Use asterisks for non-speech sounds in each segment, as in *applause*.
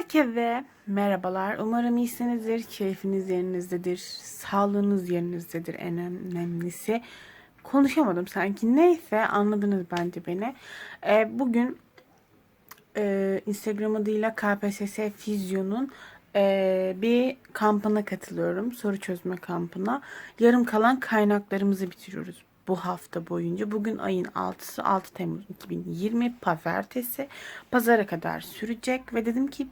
Herkese merhabalar. Umarım iyisinizdir, keyfiniz yerinizdedir, sağlığınız yerinizdedir en önemlisi. Konuşamadım sanki. Neyse anladınız bence beni. Ee, bugün e, Instagram adıyla KPSS Fizyo'nun e, bir kampına katılıyorum. Soru çözme kampına. Yarım kalan kaynaklarımızı bitiriyoruz bu hafta boyunca. Bugün ayın 6'sı 6 Temmuz 2020 pazartesi. Pazara kadar sürecek ve dedim ki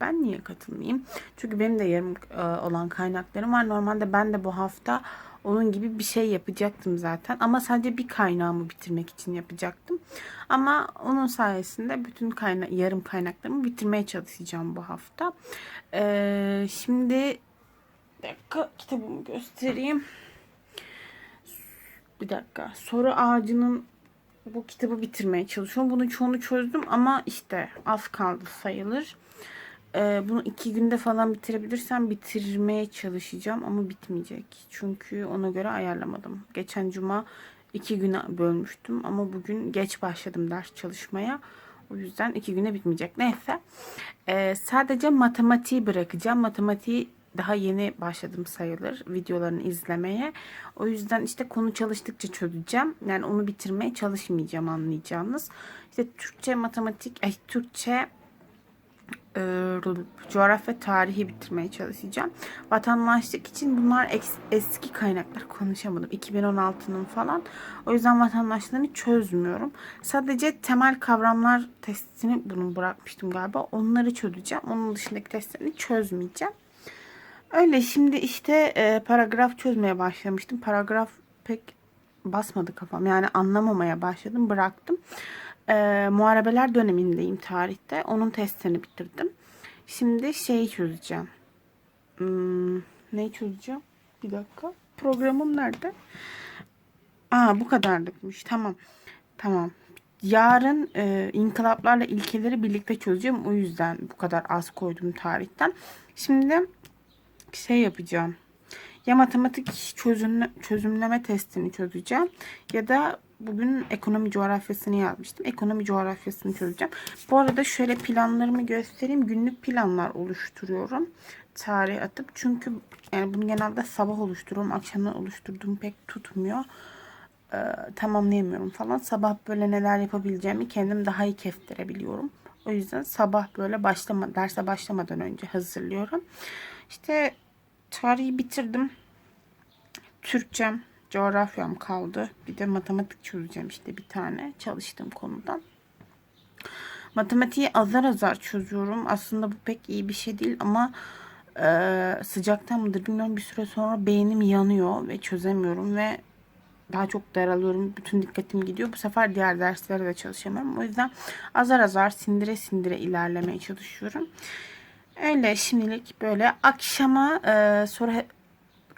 ben niye katılmayayım? Çünkü benim de yarım e, olan kaynaklarım var. Normalde ben de bu hafta onun gibi bir şey yapacaktım zaten. Ama sadece bir kaynağımı bitirmek için yapacaktım. Ama onun sayesinde bütün kayna yarım kaynaklarımı bitirmeye çalışacağım bu hafta. Ee, şimdi bir dakika kitabımı göstereyim. Bir dakika. Soru ağacının bu kitabı bitirmeye çalışıyorum. Bunun çoğunu çözdüm ama işte az kaldı sayılır. Ee, bunu iki günde falan bitirebilirsem bitirmeye çalışacağım ama bitmeyecek. Çünkü ona göre ayarlamadım. Geçen cuma iki güne bölmüştüm ama bugün geç başladım ders çalışmaya. O yüzden iki güne bitmeyecek. Neyse. Ee, sadece matematiği bırakacağım. Matematiği daha yeni başladım sayılır videolarını izlemeye. O yüzden işte konu çalıştıkça çözeceğim. Yani onu bitirmeye çalışmayacağım anlayacağınız. İşte Türkçe, matematik, ay, Türkçe, e, coğrafya tarihi bitirmeye çalışacağım. Vatandaşlık için bunlar eski kaynaklar konuşamadım. 2016'nın falan. O yüzden vatandaşlığını çözmüyorum. Sadece temel kavramlar testini bunu bırakmıştım galiba. Onları çözeceğim. Onun dışındaki testlerini çözmeyeceğim. Öyle şimdi işte e, paragraf çözmeye başlamıştım. Paragraf pek basmadı kafam. Yani anlamamaya başladım. Bıraktım. E, muharebeler dönemindeyim tarihte. Onun testini bitirdim. Şimdi şeyi çözeceğim. Hmm, neyi çözeceğim? Bir dakika. Programım nerede? Aa bu kadarlıkmış. Tamam. Tamam. Yarın e, inkılaplarla ilkeleri birlikte çözeceğim. O yüzden bu kadar az koydum tarihten. Şimdi şey yapacağım. Ya matematik çözümle, çözümleme testini çözeceğim ya da bugün ekonomi coğrafyasını yazmıştım. Ekonomi coğrafyasını çözeceğim. Bu arada şöyle planlarımı göstereyim. Günlük planlar oluşturuyorum. Tarih atıp. Çünkü yani bunu genelde sabah oluşturuyorum. Akşamdan oluşturduğum pek tutmuyor. Ee, tamamlayamıyorum falan. Sabah böyle neler yapabileceğimi kendim daha iyi kestirebiliyorum. O yüzden sabah böyle başlama, derse başlamadan önce hazırlıyorum. İşte tarihi bitirdim. Türkçem, coğrafyam kaldı. Bir de matematik çözeceğim işte bir tane çalıştığım konudan. Matematiği azar azar çözüyorum. Aslında bu pek iyi bir şey değil ama e, sıcaktan mıdır bilmiyorum bir süre sonra beynim yanıyor ve çözemiyorum ve daha çok daralıyorum. Bütün dikkatim gidiyor. Bu sefer diğer derslere de çalışamıyorum. O yüzden azar azar sindire sindire ilerlemeye çalışıyorum. Öyle şimdilik böyle akşama e, soru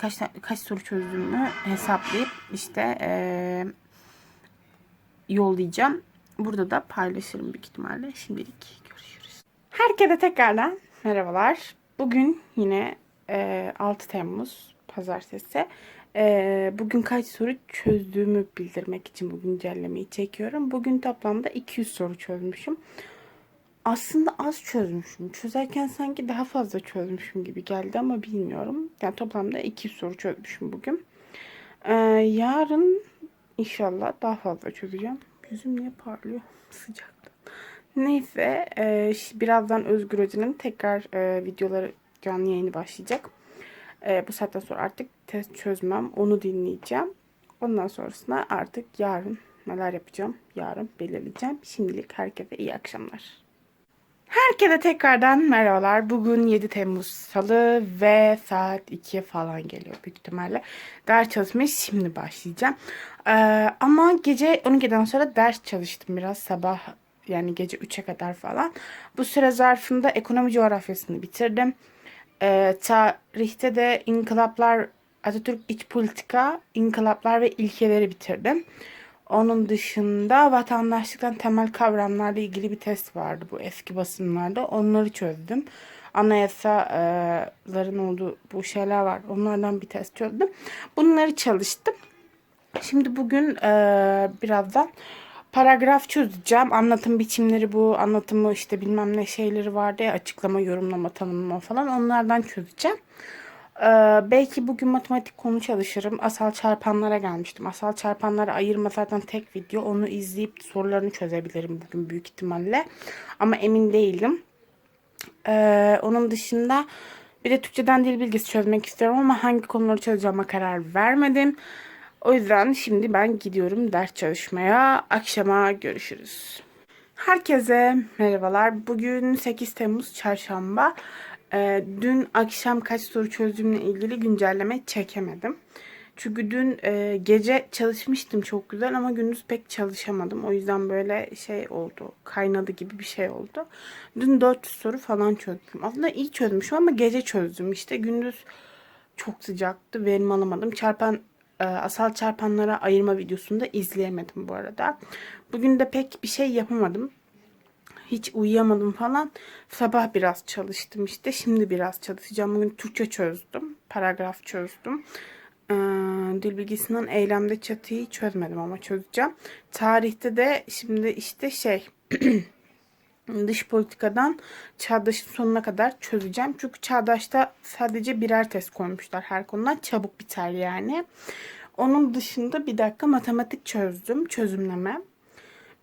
kaç kaç soru çözdüğümü hesaplayıp işte e, yollayacağım. Burada da paylaşırım büyük ihtimalle. Şimdilik görüşürüz. Herkese tekrardan merhabalar. Bugün yine e, 6 Temmuz pazartesi. E, bugün kaç soru çözdüğümü bildirmek için bu güncellemeyi çekiyorum. Bugün toplamda 200 soru çözmüşüm aslında az çözmüşüm. Çözerken sanki daha fazla çözmüşüm gibi geldi ama bilmiyorum. Yani toplamda iki soru çözmüşüm bugün. Ee, yarın inşallah daha fazla çözeceğim. Yüzüm niye parlıyor *laughs* sıcakta. Neyse e, birazdan Özgür Hoca'nın tekrar e, videoları canlı yayını başlayacak. E, bu saatten sonra artık test çözmem. Onu dinleyeceğim. Ondan sonrasında artık yarın neler yapacağım yarın belirleyeceğim. Şimdilik herkese iyi akşamlar. Herkese tekrardan merhabalar. Bugün 7 Temmuz Salı ve saat 2'ye falan geliyor büyük ihtimalle. Ders çalışmaya şimdi başlayacağım. Ee, ama gece 12'den sonra ders çalıştım biraz sabah yani gece 3'e kadar falan. Bu süre zarfında ekonomi coğrafyasını bitirdim. Ee, tarihte de inkılaplar, Atatürk iç politika, inkılaplar ve ilkeleri bitirdim. Onun dışında vatandaşlıktan temel kavramlarla ilgili bir test vardı bu eski basınlarda. Onları çözdüm. Anayasaların olduğu bu şeyler var. Onlardan bir test çözdüm. Bunları çalıştım. Şimdi bugün e, birazdan paragraf çözeceğim. Anlatım biçimleri bu. Anlatımı işte bilmem ne şeyleri vardı ya açıklama, yorumlama, tanımlama falan onlardan çözeceğim. Ee, belki bugün matematik konu çalışırım. Asal çarpanlara gelmiştim. Asal çarpanları ayırma zaten tek video. Onu izleyip sorularını çözebilirim bugün büyük ihtimalle. Ama emin değilim. Ee, onun dışında bir de Türkçeden dil bilgisi çözmek istiyorum ama hangi konuları çözeceğime karar vermedim. O yüzden şimdi ben gidiyorum ders çalışmaya. Akşama görüşürüz. Herkese merhabalar. Bugün 8 Temmuz Çarşamba. Ee, dün akşam kaç soru çözdüğümle ilgili güncelleme çekemedim. Çünkü dün e, gece çalışmıştım çok güzel ama gündüz pek çalışamadım. O yüzden böyle şey oldu. Kaynadı gibi bir şey oldu. Dün 400 soru falan çözdüm. Aslında iyi çözmüşüm ama gece çözdüm. İşte gündüz çok sıcaktı. Verim alamadım. Çarpan e, asal çarpanlara ayırma videosunu da izleyemedim bu arada. Bugün de pek bir şey yapamadım. Hiç uyuyamadım falan. Sabah biraz çalıştım işte. Şimdi biraz çalışacağım. Bugün Türkçe çözdüm. Paragraf çözdüm. Ee, dil bilgisinden eylemde çatıyı çözmedim ama çözeceğim. Tarihte de şimdi işte şey *clears throat* dış politikadan çağdaşın sonuna kadar çözeceğim. Çünkü çağdaşta sadece birer test koymuşlar her konudan. Çabuk biter yani. Onun dışında bir dakika matematik çözdüm. Çözümleme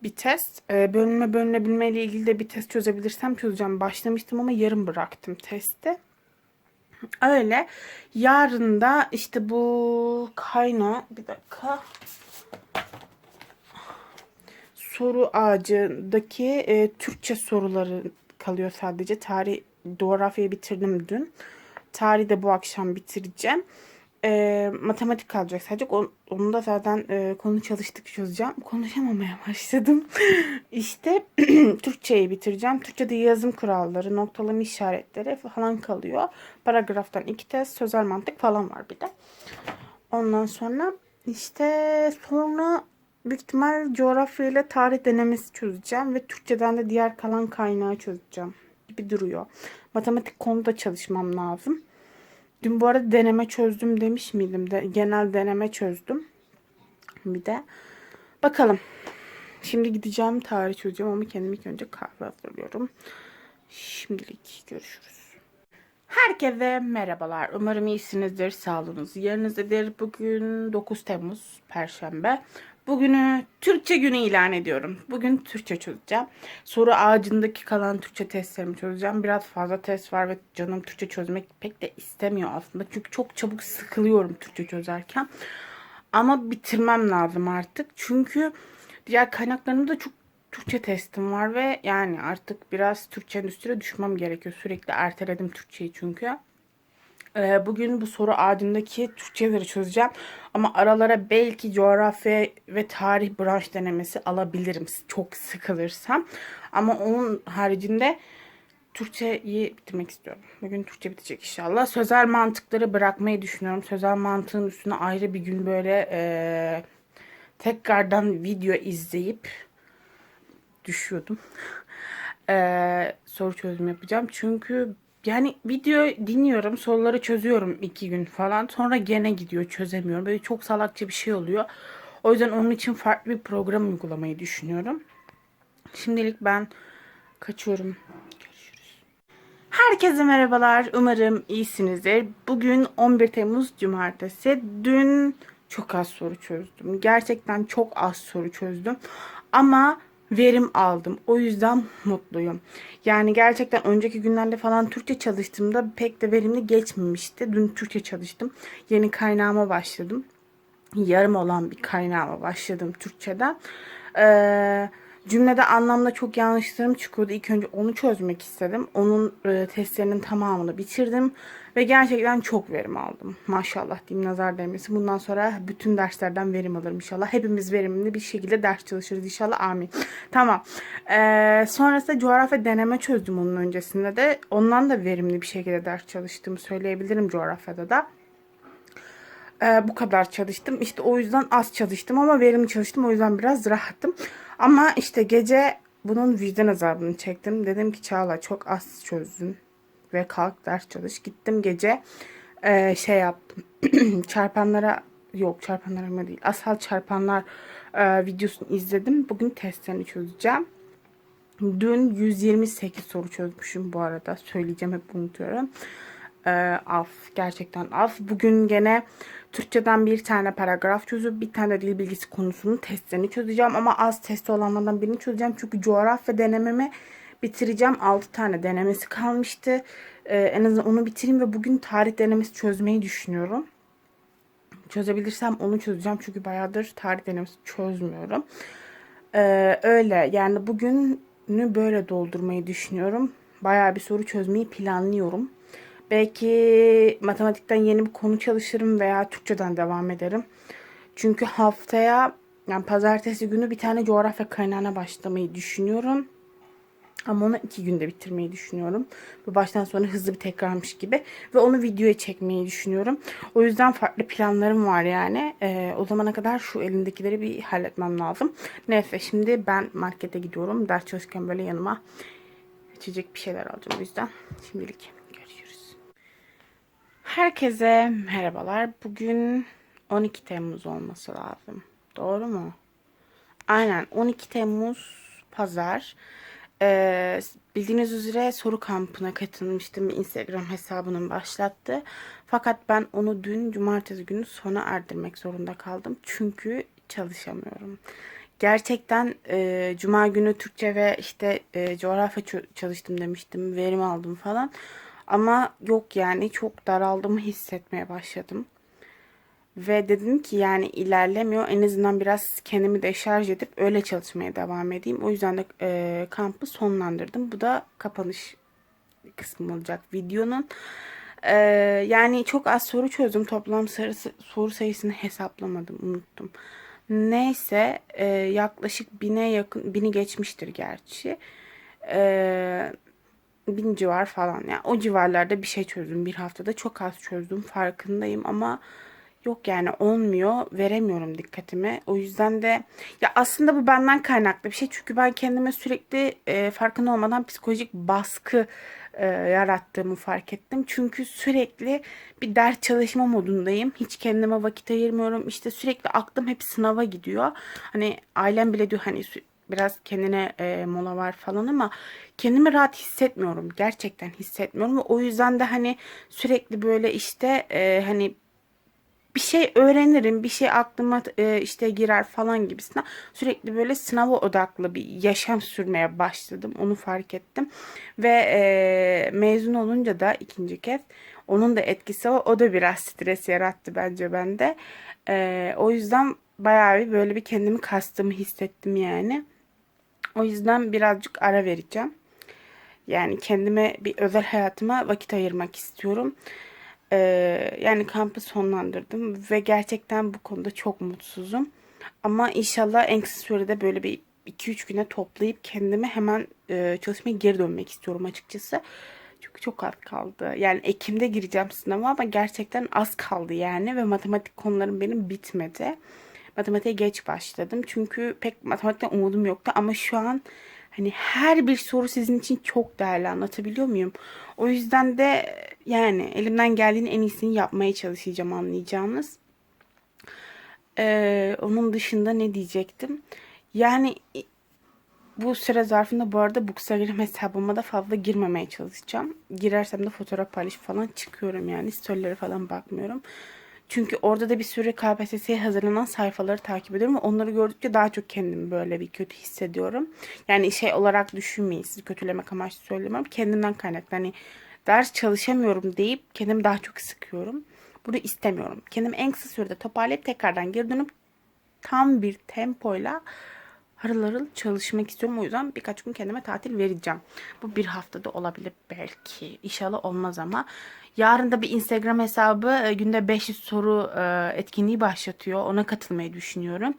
bir test. Ee, bölünme bölünebilme ile ilgili de bir test çözebilirsem çözeceğim. Başlamıştım ama yarım bıraktım testi. Öyle. Yarın da işte bu kaynağı bir dakika soru ağacındaki e, Türkçe soruları kalıyor sadece. Tarih, coğrafyayı bitirdim dün. Tarih de bu akşam bitireceğim. E, matematik kalacak sadece. On, onu da zaten e, konu çalıştık çözeceğim. Konuşamamaya *laughs* başladım. işte *clears throat* Türkçeyi bitireceğim. Türkçe'de yazım kuralları, noktalama işaretleri falan kalıyor. Paragraftan iki test, sözel mantık falan var bir de. Ondan sonra işte sonra büyük ihtimal coğrafya ile tarih denemesi çözeceğim ve Türkçeden de diğer kalan kaynağı çözeceğim gibi duruyor. Matematik konuda çalışmam lazım. Dün bu arada deneme çözdüm demiş miydim? De, genel deneme çözdüm. Bir de bakalım. Şimdi gideceğim tarih çözeceğim ama kendim ilk önce kahve hazırlıyorum. Şimdilik görüşürüz. Herkese merhabalar. Umarım iyisinizdir. Sağlığınız yerinizdedir. Bugün 9 Temmuz Perşembe. Bugünü Türkçe günü ilan ediyorum. Bugün Türkçe çözeceğim. Soru ağacındaki kalan Türkçe testlerimi çözeceğim. Biraz fazla test var ve canım Türkçe çözmek pek de istemiyor aslında. Çünkü çok çabuk sıkılıyorum Türkçe çözerken. Ama bitirmem lazım artık. Çünkü diğer kaynaklarımda çok Türkçe testim var ve yani artık biraz Türkçenin üstüne düşmem gerekiyor. Sürekli erteledim Türkçeyi çünkü. Ee, bugün bu soru ağacındaki Türkçeleri çözeceğim. Ama aralara belki coğrafya ve tarih branş denemesi alabilirim. Çok sıkılırsam. Ama onun haricinde Türkçeyi bitirmek istiyorum. Bugün Türkçe bitecek inşallah. Sözel mantıkları bırakmayı düşünüyorum. Sözel mantığın üstüne ayrı bir gün böyle e, tekrardan video izleyip düşüyordum. *laughs* e, soru çözüm yapacağım. Çünkü yani video dinliyorum, soruları çözüyorum iki gün falan. Sonra gene gidiyor, çözemiyorum. Böyle çok salakça bir şey oluyor. O yüzden onun için farklı bir program uygulamayı düşünüyorum. Şimdilik ben kaçıyorum. Görüşürüz. Herkese merhabalar. Umarım iyisinizdir. Bugün 11 Temmuz Cumartesi. Dün çok az soru çözdüm. Gerçekten çok az soru çözdüm. Ama verim aldım. O yüzden mutluyum. Yani gerçekten önceki günlerde falan Türkçe çalıştığımda pek de verimli geçmemişti. Dün Türkçe çalıştım. Yeni kaynağıma başladım. Yarım olan bir kaynağıma başladım Türkçeden. Eee cümlede anlamda çok yanlışlarım çıkıyordu. İlk önce onu çözmek istedim. Onun e, testlerinin tamamını bitirdim. Ve gerçekten çok verim aldım. Maşallah diyeyim nazar değmesi. Bundan sonra bütün derslerden verim alırım inşallah. Hepimiz verimli bir şekilde ders çalışırız inşallah. Amin. Tamam. Ee, sonrasında coğrafya deneme çözdüm onun öncesinde de. Ondan da verimli bir şekilde ders çalıştığımı söyleyebilirim coğrafyada da. Ee, bu kadar çalıştım. İşte o yüzden az çalıştım ama verimli çalıştım. O yüzden biraz rahattım. Ama işte gece bunun vicdan azabını çektim. Dedim ki Çağla çok az çözdün ve kalk ders çalış. Gittim gece e, şey yaptım. *clears throat* çarpanlara yok çarpanlara mı değil. Asal çarpanlar e, videosunu izledim. Bugün testlerini çözeceğim. Dün 128 soru çözmüşüm bu arada. Söyleyeceğim hep unutuyorum. Ee, az. Gerçekten az. Bugün gene Türkçeden bir tane paragraf çözüp bir tane de dil bilgisi konusunun testlerini çözeceğim. Ama az testi olanlardan birini çözeceğim. Çünkü coğrafya denememi bitireceğim. 6 tane denemesi kalmıştı. Ee, en azından onu bitireyim ve bugün tarih denemesi çözmeyi düşünüyorum. Çözebilirsem onu çözeceğim. Çünkü bayağıdır tarih denemesi çözmüyorum. Ee, öyle yani bugünü böyle doldurmayı düşünüyorum. Bayağı bir soru çözmeyi planlıyorum. Belki matematikten yeni bir konu çalışırım veya Türkçeden devam ederim. Çünkü haftaya yani pazartesi günü bir tane coğrafya kaynağına başlamayı düşünüyorum. Ama onu iki günde bitirmeyi düşünüyorum. Bu baştan sona hızlı bir tekrarmış gibi. Ve onu videoya çekmeyi düşünüyorum. O yüzden farklı planlarım var yani. Ee, o zamana kadar şu elimdekileri bir halletmem lazım. Neyse şimdi ben markete gidiyorum. Ders çalışırken böyle yanıma içecek bir şeyler alacağım. O yüzden şimdilik. Herkese merhabalar. Bugün 12 Temmuz olması lazım. Doğru mu? Aynen 12 Temmuz Pazar. Ee, bildiğiniz üzere soru kampına katılmıştım. Instagram hesabının başlattı. Fakat ben onu dün cumartesi günü sona erdirmek zorunda kaldım. Çünkü çalışamıyorum. Gerçekten e, cuma günü Türkçe ve işte e, coğrafya çalıştım demiştim. Verim aldım falan. Ama yok yani çok daraldığımı hissetmeye başladım. Ve dedim ki yani ilerlemiyor. En azından biraz kendimi deşarj edip öyle çalışmaya devam edeyim. O yüzden de e, kampı sonlandırdım. Bu da kapanış kısmı olacak videonun. E, yani çok az soru çözdüm. Toplam sarısı, soru sayısını hesaplamadım. Unuttum. Neyse e, yaklaşık bine yakın, bini geçmiştir gerçi. E, bin civar falan. Yani o civarlarda bir şey çözdüm bir haftada. Çok az çözdüm farkındayım ama yok yani olmuyor. Veremiyorum dikkatimi. O yüzden de ya aslında bu benden kaynaklı bir şey. Çünkü ben kendime sürekli e, farkında olmadan psikolojik baskı e, yarattığımı fark ettim. Çünkü sürekli bir ders çalışma modundayım. Hiç kendime vakit ayırmıyorum. İşte sürekli aklım hep sınava gidiyor. Hani ailem bile diyor hani biraz kendine e, mola var falan ama kendimi rahat hissetmiyorum. Gerçekten hissetmiyorum ve o yüzden de hani sürekli böyle işte e, hani bir şey öğrenirim, bir şey aklıma e, işte girer falan gibisinden sürekli böyle sınava odaklı bir yaşam sürmeye başladım. Onu fark ettim. Ve e, mezun olunca da ikinci kez onun da etkisi var. O da biraz stres yarattı bence bende. E, o yüzden bayağı bir böyle bir kendimi kastığımı hissettim yani. O yüzden birazcık ara vereceğim. Yani kendime bir özel hayatıma vakit ayırmak istiyorum. Ee, yani kampı sonlandırdım ve gerçekten bu konuda çok mutsuzum. Ama inşallah en kısa sürede böyle bir 2-3 güne toplayıp kendime hemen e, çalışmaya geri dönmek istiyorum açıkçası. Çünkü çok az kaldı. Yani Ekim'de gireceğim sınava ama gerçekten az kaldı yani ve matematik konularım benim bitmedi. Matematiğe geç başladım. Çünkü pek matematikten umudum yoktu ama şu an hani her bir soru sizin için çok değerli anlatabiliyor muyum? O yüzden de yani elimden geldiğinin en iyisini yapmaya çalışacağım anlayacağınız. Ee, onun dışında ne diyecektim? Yani bu süre zarfında bu arada Bookstagram *laughs* hesabıma da fazla girmemeye çalışacağım. Girersem de fotoğraf paylaşıp falan çıkıyorum yani. Storylere falan bakmıyorum. Çünkü orada da bir sürü KPSS'ye hazırlanan sayfaları takip ediyorum ve onları gördükçe daha çok kendimi böyle bir kötü hissediyorum. Yani şey olarak düşünmeyin sizi kötülemek amaçlı söylemiyorum. Kendimden kaynaklı. Hani ders çalışamıyorum deyip kendimi daha çok sıkıyorum. Bunu istemiyorum. Kendimi en kısa sürede toparlayıp tekrardan geri dönüp tam bir tempoyla harıl harıl çalışmak istiyorum. O yüzden birkaç gün kendime tatil vereceğim. Bu bir haftada olabilir belki. İnşallah olmaz ama. Yarın da bir Instagram hesabı e, günde 500 soru e, etkinliği başlatıyor. Ona katılmayı düşünüyorum.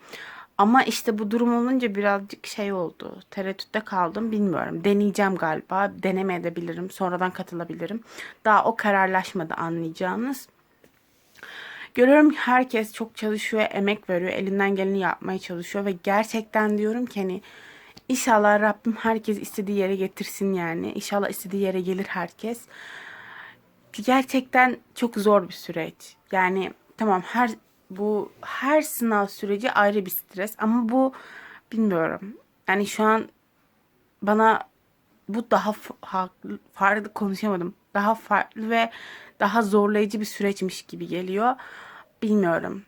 Ama işte bu durum olunca birazcık şey oldu. Tereddütte kaldım. Bilmiyorum. Deneyeceğim galiba. Denemeyebilirim. Sonradan katılabilirim. Daha o kararlaşmadı anlayacağınız. Görüyorum ki herkes çok çalışıyor, emek veriyor, elinden geleni yapmaya çalışıyor ve gerçekten diyorum ki hani inşallah Rabbim herkes istediği yere getirsin yani. İnşallah istediği yere gelir herkes. Gerçekten çok zor bir süreç. Yani tamam her Bu her sınav süreci ayrı bir stres ama bu bilmiyorum. Yani şu an bana bu daha farklı, farklı konuşamadım. Daha farklı ve daha zorlayıcı bir süreçmiş gibi geliyor. Bilmiyorum.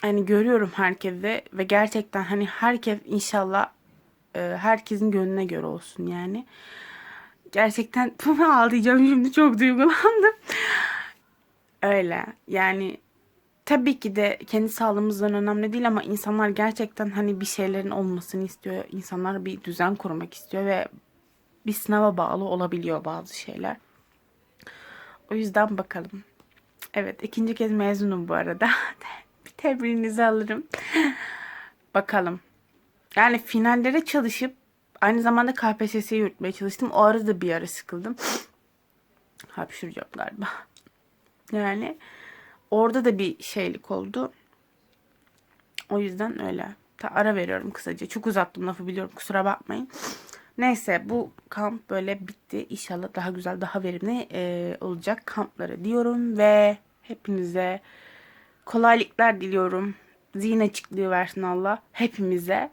Hani görüyorum herkese ve gerçekten hani herkes inşallah e, herkesin gönlüne göre olsun yani. Gerçekten *laughs* ağlayacağım şimdi çok duygulandım. Öyle yani tabii ki de kendi sağlığımızdan önemli değil ama insanlar gerçekten hani bir şeylerin olmasını istiyor. İnsanlar bir düzen kurmak istiyor ve bir sınava bağlı olabiliyor bazı şeyler. O yüzden bakalım. Evet ikinci kez mezunum bu arada. *laughs* bir tebriğinizi alırım. bakalım. Yani finallere çalışıp aynı zamanda KPSS'yi yürütmeye çalıştım. O arada da bir ara sıkıldım. *laughs* Hapşıracağım galiba. Yani orada da bir şeylik oldu. O yüzden öyle. Ta ara veriyorum kısaca. Çok uzattım lafı biliyorum. Kusura bakmayın. Neyse bu kamp böyle bitti. İnşallah daha güzel, daha verimli e, olacak kampları diyorum ve hepinize kolaylıklar diliyorum. Zihin açıklığı versin Allah hepimize.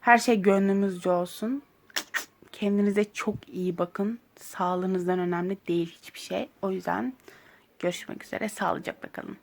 Her şey gönlümüzce olsun. Kendinize çok iyi bakın. Sağlığınızdan önemli değil hiçbir şey. O yüzden görüşmek üzere. Sağlıcakla kalın.